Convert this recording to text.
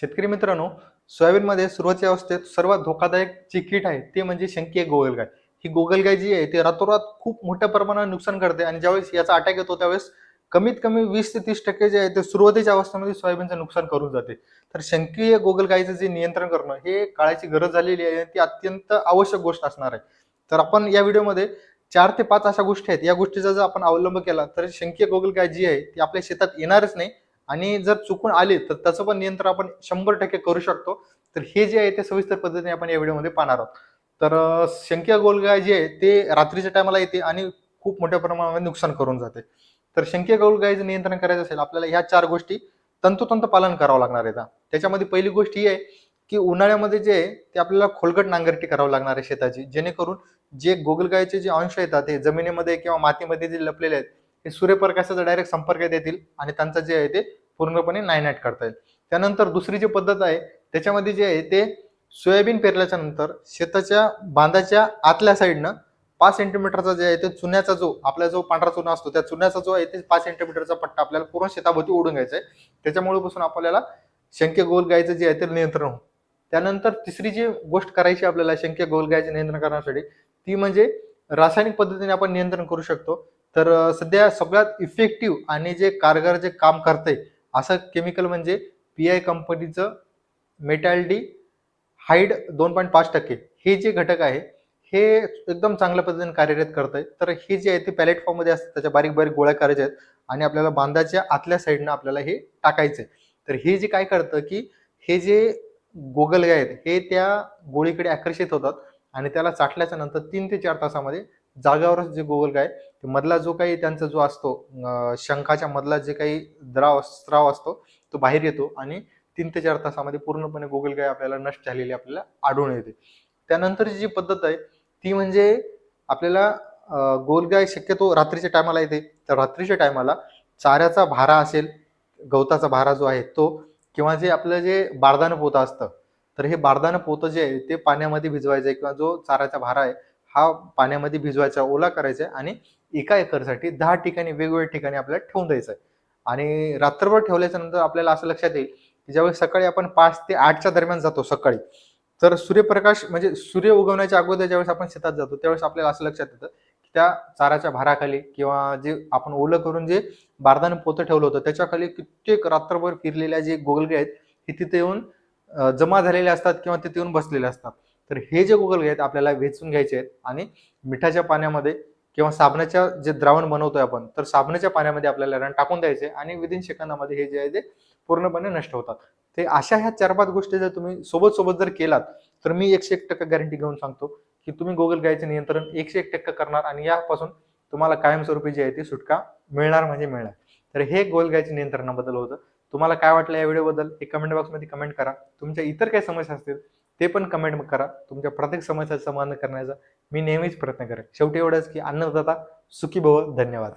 शेतकरी मित्रांनो सोयाबीनमध्ये सुरुवातीच्या अवस्थेत सर्वात धोकादायक जी कीट आहे ते म्हणजे शंकीय गोगलगाय. ही गोगलगाय जी आहे ती रातोरात खूप मोठ्या प्रमाणात नुकसान करते आणि ज्यावेळेस याचा अटॅक येतो त्यावेळेस कमीत कमी वीस ते तीस टक्के जे आहे ते सुरुवातीच्या अवस्थेमध्ये सोयाबीनचं नुकसान करून जाते. तर शंकीय गोगलगायचं जे नियंत्रण करणं हे काळाची गरज झालेली आहे ती अत्यंत आवश्यक गोष्ट असणार आहे. तर आपण या व्हिडिओमध्ये चार ते पाच अशा गोष्टी आहेत. या गोष्टीचा जर आपण अवलंब केला तर शंकीय गोगलगाय जी आहे ती आपल्या शेतात येणारच नाही. आणि जर चुकून आले तर त्याचं पण नियंत्रण आपण शंभर टक्के करू शकतो. तर हे जे आहे ते सविस्तर पद्धतीने आपण या व्हिडिओमध्ये पाहणार आहोत. तर शंख्या गोलगाय जे आहे ते रात्रीच्या टायमाला येते आणि खूप मोठ्या प्रमाणामध्ये नुकसान करून जाते. तर शंख्या गोलगायचं नियंत्रण करायचं असेल आपल्याला ह्या चार गोष्टी तंतोतंत पालन करावं लागणार आहे त्याच्यामध्ये पहिली गोष्ट ही आहे की उन्हाळ्यामध्ये जे आहे ते आपल्याला खोलगट नांगरटी करावं लागणार आहे शेताची. जेणेकरून जे गोगलगायचे जे अंश येतात ते जमिनीमध्ये किंवा मातीमध्ये जे लपलेले आहेत हे सूर्यप्रकाशाचा डायरेक्ट संपर्कात येतील आणि त्यांचं जे आहे ते पूर्णपणे नायनाट करता येईल. त्यानंतर दुसरी जी पद्धत आहे त्याच्यामध्ये जे आहे ते सोयाबीन पेरल्याच्या नंतर शेताच्या बांधाच्या आतल्या साईडनं पाच सेंटीमीटरचा जे आहे ते चुन्याचा जो आपला जो पांढरा चुना असतो त्या चुन्याचा जो आहे ते पाच सेंटीमीटरचा पट्टा आपल्याला पूर्ण शेताभोवती ओढून घ्यायचा आहे. त्याच्यामुळे पासून आपल्याला शंके गोल गायचं जे आहे ते नियंत्रण होतं त्यानंतर तिसरी जी गोष्ट करायची आपल्याला शंके गोल गायचे नियंत्रण करण्यासाठी ती म्हणजे रासायनिक पद्धतीने आपण नियंत्रण करू शकतो. तर सध्या सगळ्यात इफेक्टिव्ह आणि जे कारगर जे काम करते असं केमिकल म्हणजे पी आय कंपनीचं मेटॅल्डी हाईड दोन पॉईंट पाच टक्के. हे जे घटक आहे हे एकदम चांगल्या पद्धतीने कार्यरत करत आहे तर हे जे आहे ते पॅलेट फॉर्ममध्ये असतं त्याच्या बारीक बारीक गोळ्या करायच्या आहेत आणि आपल्याला बांधाच्या आतल्या साईडनं आपल्याला हे टाकायचं आहे तर हे जे काय करतं की हे जे गोगल आहेत हे त्या गोळीकडे आकर्षित होतात आणि त्याला चाटल्याच्या नंतर तीन ते चार तासामध्ये जागेवरच जे गोगलगाय ते मधला जो काही त्यांचा जो असतो शंखाच्या मधला जे काही द्राव स्राव असतो तो बाहेर येतो आणि तीन ते चार तासामध्ये पूर्णपणे गोगलगाय आपल्याला नष्ट झालेली आपल्याला आढळून येते. त्यानंतरची जी पद्धत आहे ती म्हणजे आपल्याला गोलगाय शक्यतो रात्रीच्या टायमाला येते. तर रात्रीच्या टायमाला चाऱ्याचा भारा असेल गवताचा भारा जो आहे तो किंवा जे आपलं जे बारदानं पोतं असतं तर हे बारदानं पोतं जे आहे ते पाण्यामध्ये भिजवायचं आहे किंवा जो चाऱ्याचा भारा आहे हा पाण्यामध्ये भिजवायचा ओला करायचा आहे आणि एका एकरसाठी दहा ठिकाणी वेगवेगळ्या ठिकाणी आपल्याला ठेवून द्यायचं आहे. आणि रात्रभर ठेवल्याच्या नंतर आपल्याला असं लक्षात येईल की ज्यावेळेस सकाळी आपण पाच ते आठच्या दरम्यान जातो सकाळी तर सूर्यप्रकाश म्हणजे सूर्य उगवण्याच्या अगोदर ज्यावेळेस आपण शेतात जातो त्यावेळेस आपल्याला असं लक्षात येतं की त्या चाराच्या भाराखाली किंवा जे आपण ओलं करून जे बारदानं पोतं ठेवलं होतं त्याच्याखाली कित्येक रात्रभर फिरलेल्या जे गोगलगे आहेत हे तिथे येऊन जमा झालेले असतात किंवा तिथे येऊन बसलेले असतात. तर हे जे गोगलगाय आहेत आपल्याला वेचून घ्यायचे आहेत आणि मिठाच्या पाण्यामध्ये किंवा साबणाच्या जे द्रावण बनवतोय आपण तर साबणाच्या पाण्यामध्ये आपल्याला रन टाकून द्यायचे आणि विदिन सेकंदामध्ये हे जे आहे ते पूर्णपणे नष्ट होतात. ते अशा ह्या चार पाच गोष्टी जर तुम्ही सोबत सोबत जर केलात तर मी एकशे एक टक्का गॅरंटी घेऊन सांगतो की तुम्ही गोगल गायचे नियंत्रण एकशे एक टक्का करणार आणि यापासून तुम्हाला कायमस्वरूपी जी आहे ती सुटका मिळणार म्हणजे मिळणार. तर हे गोल गायचे नियंत्रणाबद्दल होतं. तुम्हाला काय वाटलं या व्हिडिओबद्दल हे कमेंट बॉक्समध्ये कमेंट करा. तुमच्या इतर काही समस्या असतील ते पण कमेंट करा. तुमच्या प्रत्येक समस्याचं समाधान करण्याचा मी नेहमीच प्रयत्न करेन. शेवटी एवढंच की अन्नदाता सुखी भव धन्यवाद.